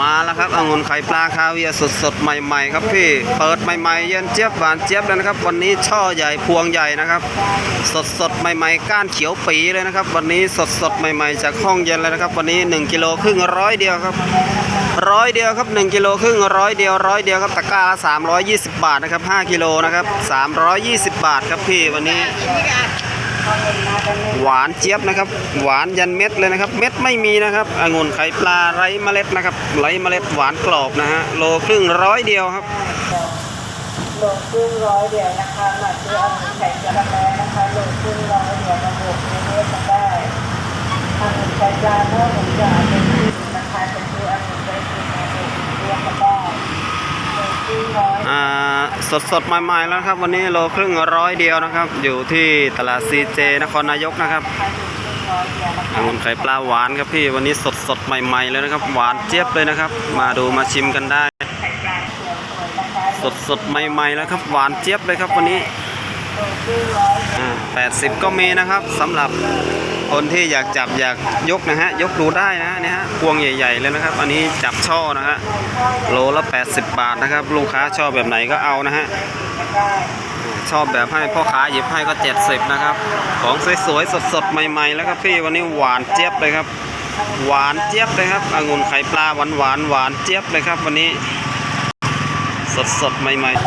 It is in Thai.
มาแล้วครับองุ่นไข่ปลาคาเวียร์สดใหม่ๆ ครับพี่เปิดใหม่ๆเย็นเจี๊ยบหวานเจี๊ยบเลยนะครับ วันนี้ช่อใหญ่พวงใหญ่นะครับ สดๆใหม่ๆ ก้านเขียวปีเลยนะครับ วันนี้สดๆใหม่ๆ จากห้องเย็นเลยนะครับ วันนี้ 1กิโลครึ่งร้อยเดียวครับร้อยเดียวครับ1กิโลครึ่งร้อยเดียวร้อยเดียวครับตะกร้าละ320 บาทนะครับ5กิโลนะครับ320 บาทครับพี่วันนี้ หวานเจี๊ยบนะครับ หวานยันเม็ดเลยนะครับ เม็ดไม่มีนะครับองุ่นไข่ปลาไร้เมล็ดนะครับไร้เมล็ดหวานกรอบนะฮะโลครึ่งร้อยเดียวครับโลครึ่งร้อยเดียวนะคะมาซื้ออาหมูไข่กระแมนะคะโลครึ่งร้อยเดียวมาบวกในเนื้อกันได้อาหมูไข่ปลาเนื้อหมูจะเป็นที่นะคะจะซื้อเอาหมูไข่กินมาบวกเรียกกันได้โลครึ่งร้อย อ่า สดสดใหม่ๆแล้วครับ วันนี้โลครึ่งร้อยเดียวนะครับ อยู่ที่ตลาดซีเจนครนายกนะครับองุ่นไข่ปลาหวานครับพี่วันนี้สดสดใหม่ๆเลยนะครับ หวานเจี๊ยบเลยนะครับ มาดูมาชิมกันได้ สดสดใหม่ๆแล้วครับ หวานเจี๊ยบเลยครับวันนี้ 80 ก็มีนะครับสำหรับ คนที่อยากจับอยากยกนะฮะยกดูได้นะเนี่ยฮะพวงใหญ่ ๆ เลยนะครับ อันนี้จับช่อนะฮะโลละ 80 บาทนะครับ ลูกค้าชอบแบบไหนก็เอานะฮะชอบแบบให้พ่อค้าหยิบให้ก็ 70 นะครับ ของสวยๆสดๆใหม่ๆ แล้วครับพี่วันนี้หวานเจี๊ยบเลยครับ หวานเจี๊ยบเลยครับองุ่นไข่ปลาหวานหวานหวานเจี๊ยบเลยครับ วันนี้สดๆใหม่ๆ